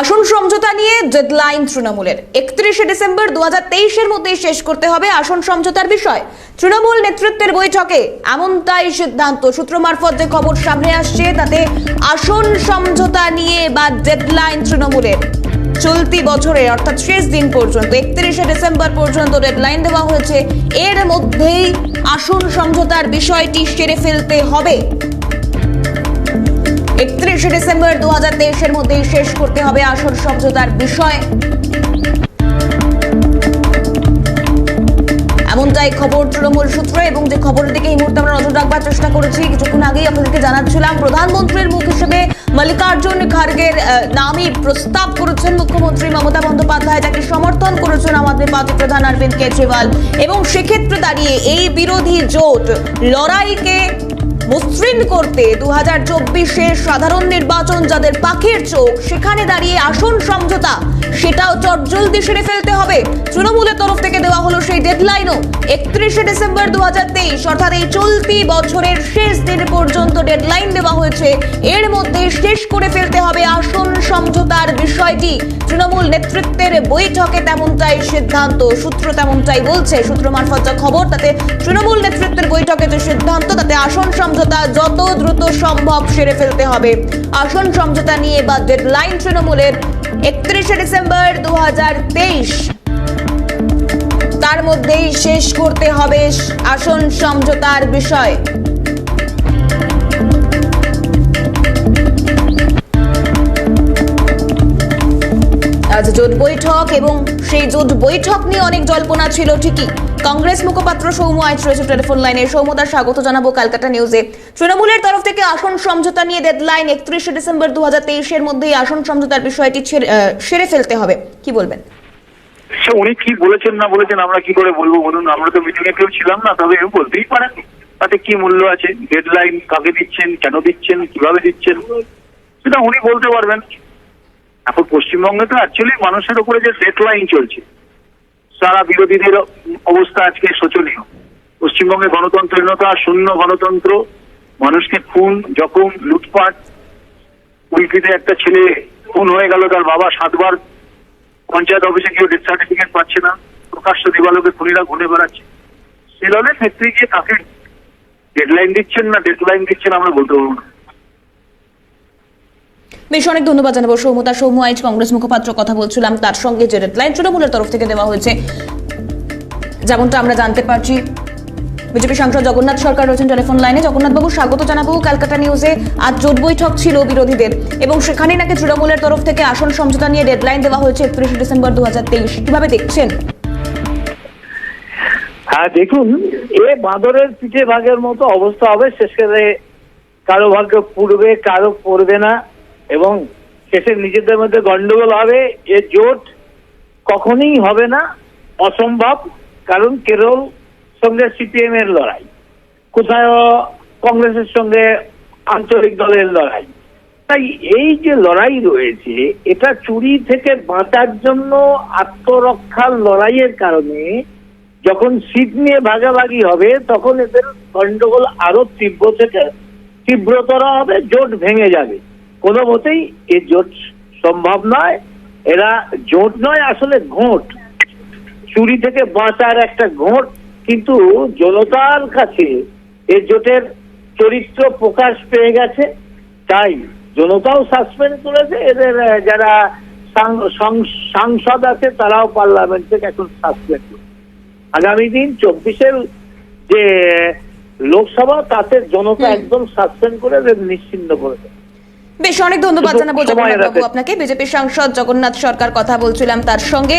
আসন সমঝোতা নিয়ে ডেডলাইন তৃণমূলের। একত্রিশে ডিসেম্বর দু এর মধ্যেই শেষ করতে হবে আসন সমঝোতার বিষয়। তৃণমূল নেতৃত্বের বৈঠকে এমনটাই সিদ্ধান্ত। সূত্র মারফত যে খবর সামনে আসছে, তাতে আসন সমঝোতা নিয়ে বা ডেডলাইন তৃণমূলের চলতি বছরে অর্থাৎ শেষ দিন পর্যন্ত, একত্রিশে ডিসেম্বর পর্যন্ত ডেডলাইন দেওয়া হয়েছে। এর মধ্যেই আসন সমঝোতার বিষয়টি সেরে ফেলতে হবে। একত্রিশে ডিসেম্বর দু হাজার তেইশের শেষ করতে হবে আসন সমঝোতার বিষয়। এমনটাই খবর তৃণমূল সূত্র এবং যে খবরের দিকে এই মুহূর্তে আমরা নজর রাখবার চেষ্টা করেছি, কিছুক্ষণ আগেই আপনাদেরকে জানাচ্ছিলাম, প্রধানমন্ত্রীর মুখ হিসেবে মল্লিকার্জুন খার্গের নামই প্রস্তাব করেছেন মুখ্যমন্ত্রী মমতা বন্দ্যোপাধ্যায় যাকে সমর্থন করেছেন আমাদের পার্টি প্রধান অরবিন্দ কেজরিওয়াল। এবং সেক্ষেত্রে দাঁড়িয়ে এই বিরোধী জোট লড়াইকে মসৃণ করতে দু হাজার সাধারণ নির্বাচন যাদের পাখির চোখ, সেখানে দাঁড়িয়ে আসন সমঝোতা। সেটাও চটজলদি সেরে ফেলতে হবে। তৃণমূলের তরফ থেকে দেওয়া হলো সেই ডেডলাইনও একত্রিশে ডিসেম্বর দু হাজার তেইশ, অর্থাৎ এই চলতি বছরের শেষ দিন পর্যন্ত ডেডলাইন দেওয়া হয়েছে। এর মধ্যে শেষ করে ফেলতে হবে আসন সমঝোতার বিষয়টি। তৃণমূল নেতৃত্বের বৈঠকে তেমনটাই সিদ্ধান্ত, সূত্র তেমনটাই বলছে। সূত্র মারফত যা খবর, তাতে তৃণমূল নেতৃত্বের বৈঠকে যে সিদ্ধান্ত, তাতে আসন সমঝোতা। যত দ্রুত সম্ভব সেরে ফেলতে হবে। আসন সমঝোতা নিয়ে বা ডেডলাইন তৃণমূলের একত্রিশে ডিসেম্বর দু তার মধ্যেই শেষ করতে হবে আসন সমঝোতার বিষয়। আজ জোট বৈঠক এবং সেই জোট বৈঠক নিয়ে অনেক জল্পনা ছিল ঠিকই। কংগ্রেস মুখপাত্র সৌম্য আইচ রয়েছে টেলিফোন লাইনে। সৌম্যদার স্বাগত জানাব ক্যালকাটা নিউজে। তৃণমূলের তরফ থেকে আসন সমঝোতা নিয়ে ডেডলাইন একত্রিশে ডিসেম্বর দু হাজার তেইশের মধ্যেই আসন সমঝোতার বিষয়টি সেরে ফেলতে হবে। কি বলবেন? সে উনি কি বলেছেন না বলেছেন আমরা কি করে বলব বলুন, আমরা তো মিটিং এ কেউ ছিলাম না, তবে এও বলতেই পারেন। তাতে কি মূল্য আছে? ডেডলাইন কাকে দিচ্ছেন? কেন দিচ্ছেন? কীভাবে দিচ্ছেন? সেটা উনি বলতে পারবেন। এখন পশ্চিমবঙ্গে তো অ্যাকচুয়ালি মানুষের উপরে যে ডেডলাইন চলছে সারা বিরোধীদের অবস্থা আজকে শোচনীয়। পশ্চিমবঙ্গে গণতন্ত্রহীনতা শূন্য গণতন্ত্র, মানুষকে খুন, জখম, লুটপাট উল্কিতে একটা ছেলে খুন হয়ে গেল, তার বাবা সাতবার পঞ্চায়েত অফিসে কেউ ডেথ সার্টিফিকেট পাচ্ছে না, প্রকাশ্য দিবালোকে খুনিরা ঘুরে বেড়াচ্ছে। সে দলের ক্ষেত্রে গিয়ে তাকে ডেডলাইন দিচ্ছেন না ডেডলাইন দিচ্ছেন আমরা বলতে পারব না। বেশ অনেক ধন্যবাদ জানাব। সৌমতা সৌম্য আইচ কংগ্রেস মুখপাত্র কথা বলছিলাম, তার সঙ্গে যে ডেডলাইন তৃণমূলের তরফ থেকে দেওয়া হয়েছে। যেমনটা আমরা জানতে পারছি, বিজেপি সাংসদ জগন্নাথ সরকার রয়েছেন টেলিফোন লাইনে জগন্নাথ বাবু স্বাগত জানাব ক্যালকাটা নিউজে আজ জোট বৈঠক ছিল বিরোধীদের এবং সেখানে নাকি তৃণমূলের তরফ থেকে আসন সমঝোতা নিয়ে ডেডলাইন দেওয়া হয়েছে একত্রিশে ডিসেম্বর দু হাজার তেইশ। কীভাবে দেখছেন? হ্যাঁ দেখুন, এ বাঁদরের পিঠে ভাগের মতো অবস্থা হবে। শেষে কারও ভাগ্য পুড়বে, কারও পড়বে না। এবং শেষে নিজেদের মধ্যে গন্ডগোল হবে, এ জোট কখনোই হবে না, অসম্ভব, কারণ কেরল সঙ্গে সিপিএম এর লড়াই কোথায় কংগ্রেসের সঙ্গে আঞ্চলিক দলের লড়াই। তাই এই যে লড়াই রয়েছে, এটা চুরি থেকে বাঁচার জন্য আত্মরক্ষার লড়াইয়ের কারণে যখন সিট নিয়ে ভাগাভাগি হবে, তখন এদের গন্ডগোল আরও তীব্র থেকে, তীব্রতর হবে, জোট ভেঙে যাবে। কোনো মতেই এ জোট সম্ভব নয়। এরা জোট নয় আসলে ঘোট। চুরি থেকে বাঁচার একটা ঘোট। কিন্তু জনতার কাছে এ জোটের চরিত্র প্রকাশ পেয়ে গেছে। তাই জনতাও সাসপেন্ড করেছে। এদের যারা সাংসদ আছে তারাও পার্লামেন্ট থেকে এখন সাসপেন্ড আগামী দিন চব্বিশের যে লোকসভা তাতে জনতা একদম সাসপেন্ড করে নিশ্চিন্ন করে দেবে বেশ অনেক ধন্যবাদ জানাব জগন্নাথ বাবু আপনাকে। বিজেপি সাংসদ জগন্নাথ সরকার কথা বলছিলাম তার সঙ্গে।